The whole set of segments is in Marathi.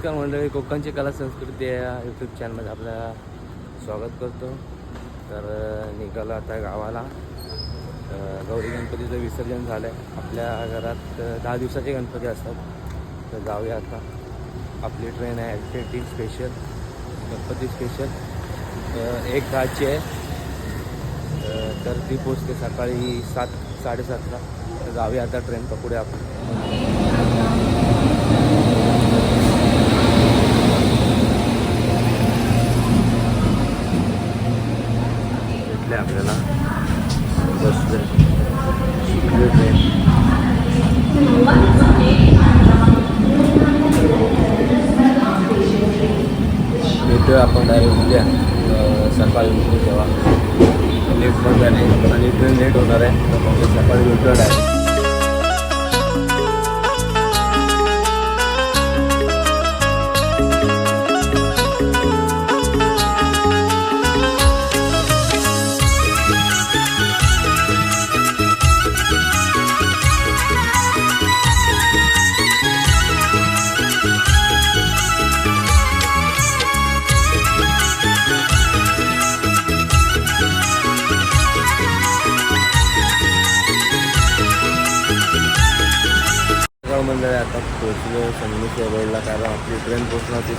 नमस्कार मंडळी कोकणची कला संस्कृती या यूट्यूब चॅनलमध्ये आपलं स्वागत करतो. तर निघालो आता गावाला. गौरी गणपतीचं विसर्जन झालं आहे आपल्या घरात दहा दिवसाचे गणपती असतात. तर जाऊया आता. आपली ट्रेन आहे एल स्पेशल गणपती स्पेशल एक दहाची आहे. तर ती पोचते सकाळी सात साडेसातला. तर जाऊया आता ट्रेन पकडूया आपण.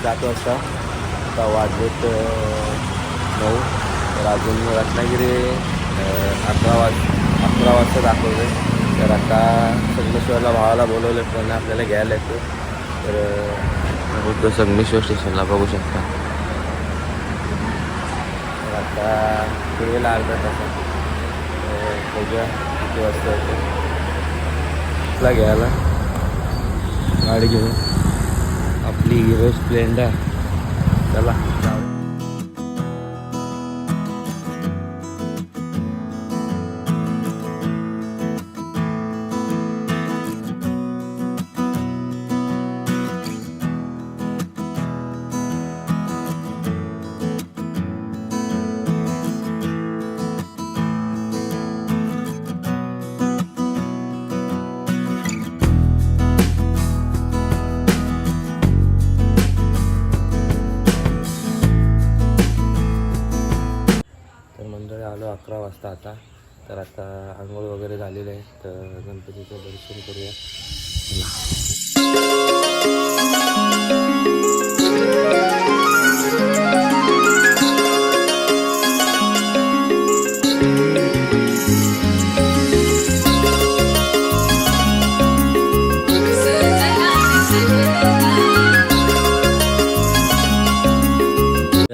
सात वाजता आता वाजत नऊ. तर अजून रत्नागिरी अकरा वाज अकरा वाजता दाखवले तर आता संगमेश्वरला भावाला बोलवलं त्यांना आपल्याला घ्यायला येतो तर बुद्ध संगमेश्वर स्टेशनला बघू शकता. तर आता पुढेला अर्धा तासात बघूया किती वाजता येतो घ्यायला? गाडी घेऊन. आपली हिरो स्प्लेंडर चला. मंडळी आलो अकरा वाजता आता. तर आता आंघोळ वगैरे झालेलं आहे तर गणपतीचं दर्शन करूया.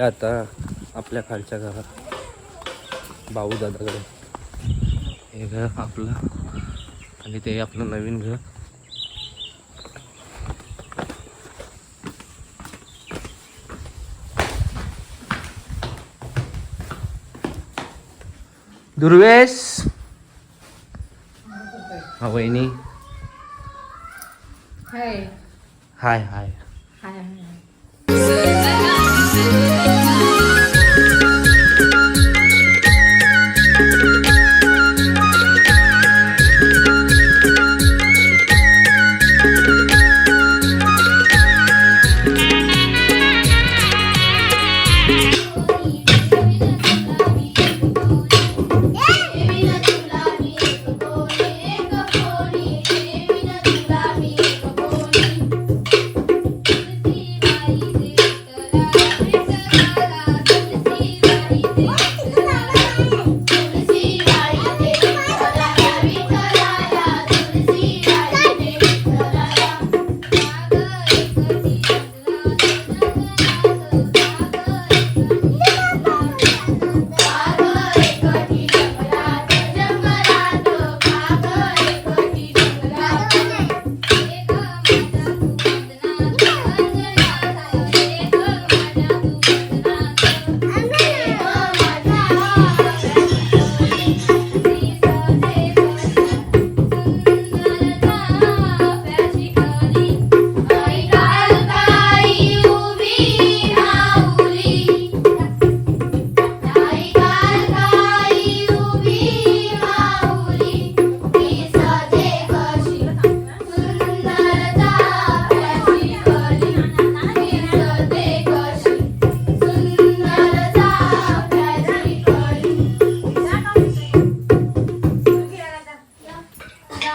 आता आपल्या खालच्या घरात. भाऊ दादाकडे हे घर आपलं आणि ते आपलं नवीन घर दुर्वेश हा वहिनी हाय हाय हाय हाय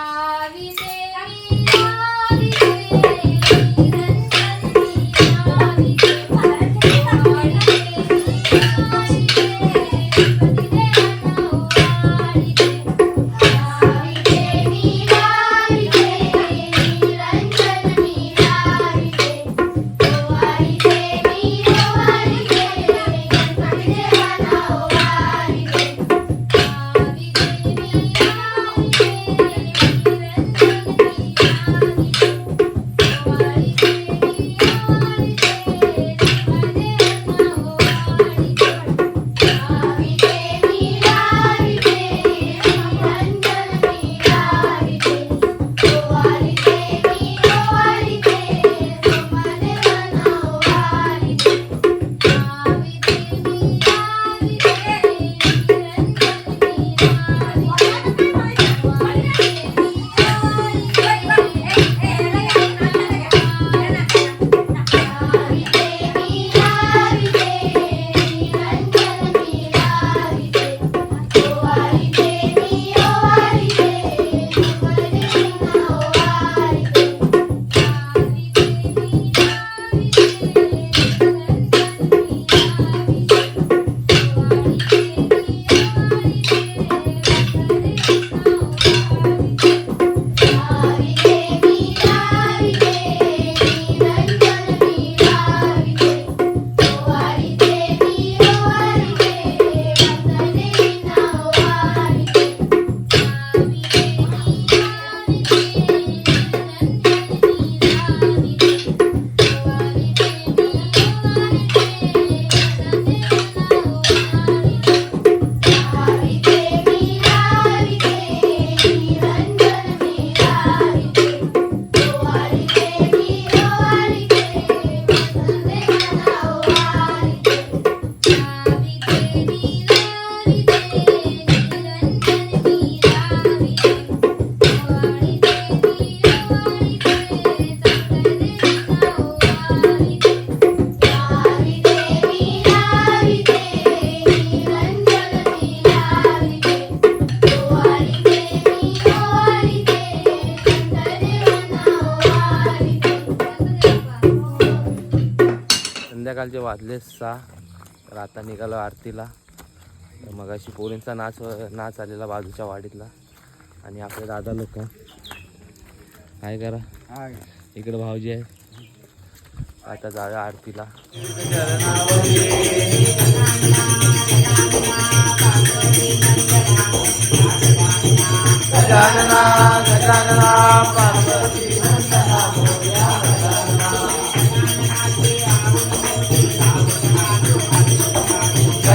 આવી संध्याकाळचे वाजले सहा. तर आता निघालो आरतीला. तर मग अशी पोरींचा नाच नाच आलेला बाजूच्या वाडीतला. आणि आपले दादा लोक. काय करा. इकडे भाऊजी आहे आता जाऊया आरतीला. गजानना गजानना पार्वती.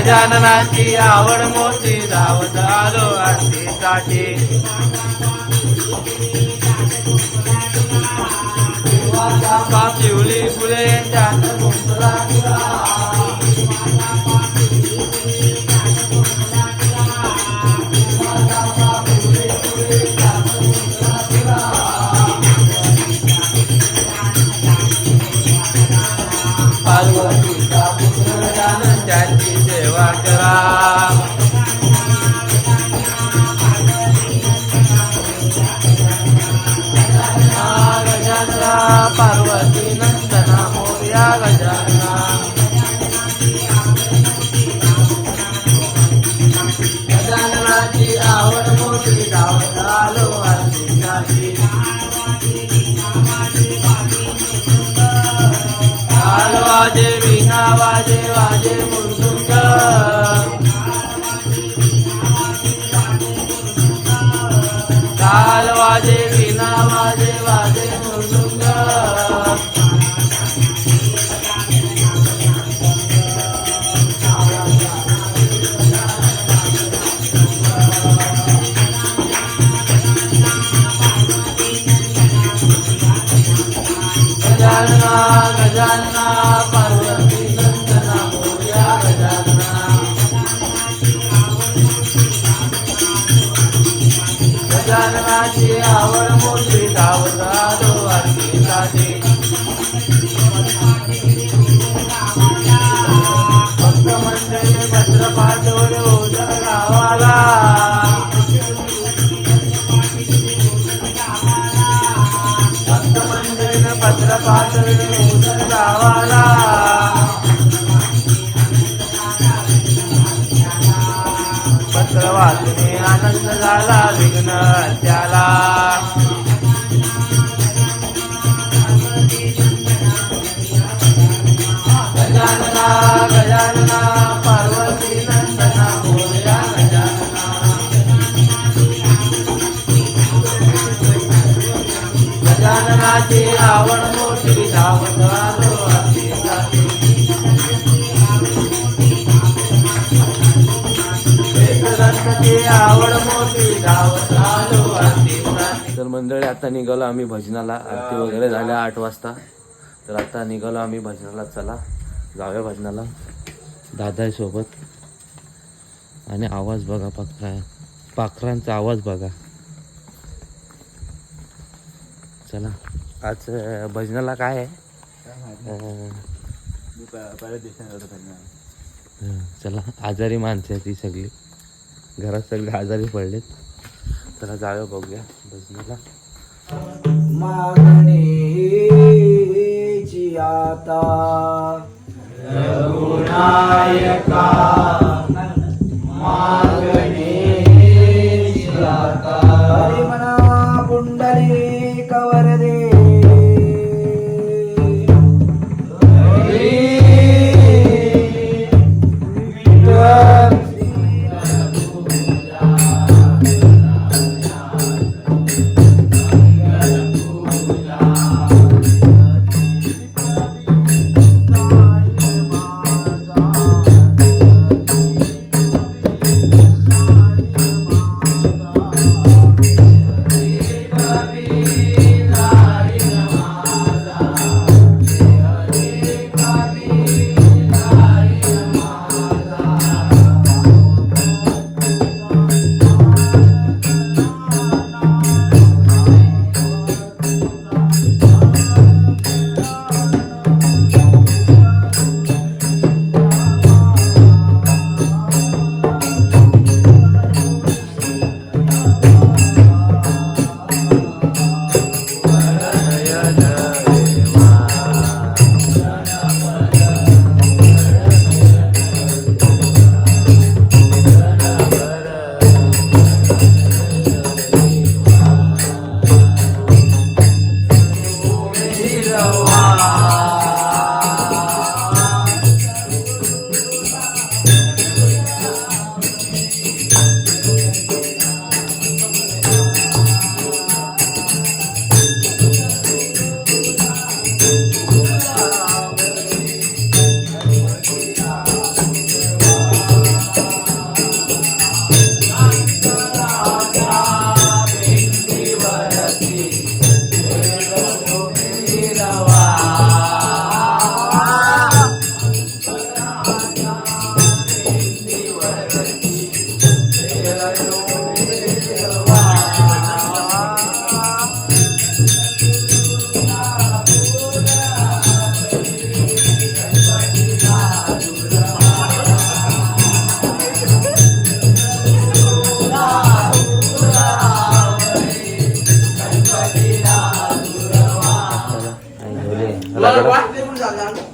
गजाननाची आवड मोठी धावत आलो आरतीसाठी शिवली फुले त्यात वाजे वाजे मृदुंग काल वाजे विना वाजे वाजे मृदुंग गजानना गजानना. वाचने आनंद झाला विघ्न त्याला. गजानना गजानना पार्वती नंदना मोर्या गजानना. गजाननाचे आवड मोठी धावत आवड मोठी धावत आलो आरतीसाठी. तर मंडळी आता निघालो आम्ही भजनाला. आरती वगैरे झाल्या आठ वाजता. तर आता निघालो आम्ही भजनाला. चला जाऊया भजनाला. दादा आहे सोबत. आणि आवाज बघा पाखरा. पाखरांचा आवाज बघा. चला. आज भजनाला काय आहे? हं, चला. आजारी माणसं आहेत ती सगळी. घरात सगळे आजारी पडलेत. त्याला जाऊया बघूया. भजनाला मागणेची आता. रघुनायका मागणेची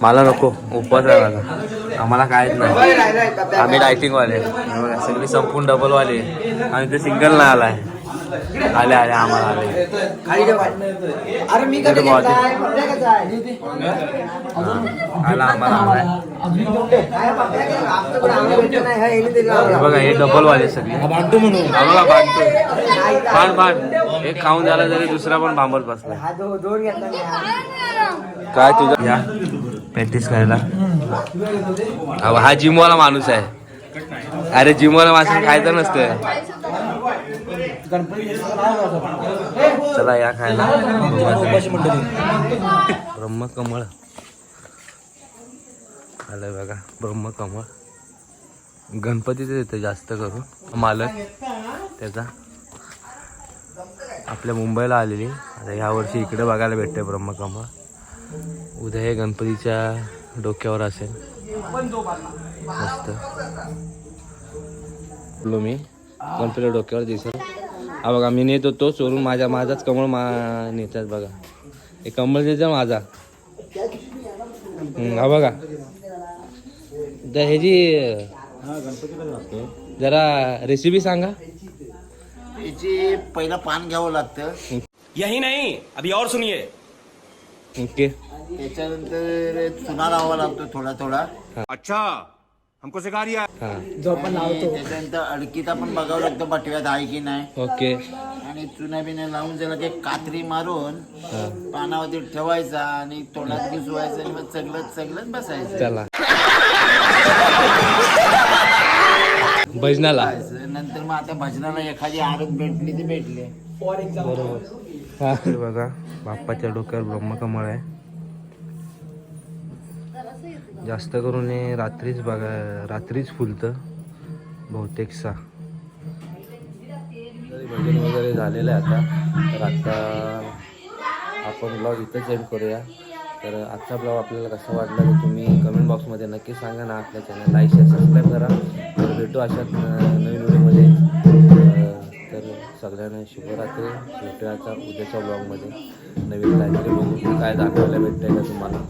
मला नको. उपवास राहिला आम्हाला काहीच नाही. आम्ही डायटिंगवाले सगळी संपूर्ण डबलवाले आणि ते सिंगल नाही आलाय. आले आले आम्हाला आले. अरे मी कधी कधी घेतलाय? आला आम्हाला आलाय हे बघा हे डबलवाले सगळे. बांटू म्हणून. हा बघा बांधतो बांध बांध एक खाऊन झाला तरी दुसरा पण बांबत बसला. काय तुझं? या. प्रॅक्टिस करायला. अहो, हा जिमवाला माणूस आहे. अरे जिमवाला माणूस खायचं नसतं चला या खायला. ब्रह्मकमळ. आलंय बघा ब्रह्मकमळ. गणपतीच येतं जास्त करून मालक त्याचा. आपल्या मुंबईला आलेली. आता ह्या वर्षी इकडे बघायला भेटते ब्रह्मकमळ. उद्या हे गणपतीच्या डोक्यावर असेल. मस्त. मी. गणपतीच्या डोक्यावर दिसेल. हा बघा मी नेत होतो चोरून माझ्या माझाच कमळ मा नेतात बघा. हे कमळ देतं माझा. हा बघा. तर ह्याची जरा रेसिपी सांगा. याची पहिलं पान घ्यावं लागतं. यही नहीं अभी और सुनिए. ओके. त्याच्यानंतर चुना लावावा लागतो थोडा थोडा. अच्छा. हमको सिखा दिया हां। आणि त्याच्यानंतर अडकीता पण बघावं लागतं बटव्यात आहे की नाही ओके। आणि चुना बिना लावून त्याला ते कात्री मारून। पानावरती ठेवायचा आणि तोंडात घुसवायचं आणि मग चगलत चगलत बसायचं चला। भजनाला। नंतर मग आता भजनाला एखादी आरत भेटली ती भेटली हे। बघा बाप्पाच्या डोक्यावर ब्रह्मकमळ आहे. जास्त करून हे रात्रीच बघा रात्रीच फुलतं. बहुतेकसा. भजन वगैरे झालेलं आहे आता. तर आता आपण ब्लॉग इथंच एंड करूया. तर आजचा ब्लॉग आपल्याला कसा वाटला तर तुम्ही कमेंट बॉक्समध्ये नक्की सांगा ना. आपल्या चॅनल लाईक शेअर सबस्क्राईब करा. तर भेटू अशाच नवीन व्हिडिओमध्ये. तर सगळ्यांना शुभरात्री. भेटूया आता उद्याच्या ब्लॉगमध्ये नवीन काहीतरी बघू. काय दाखवायला भेटतंय का तुम्हाला?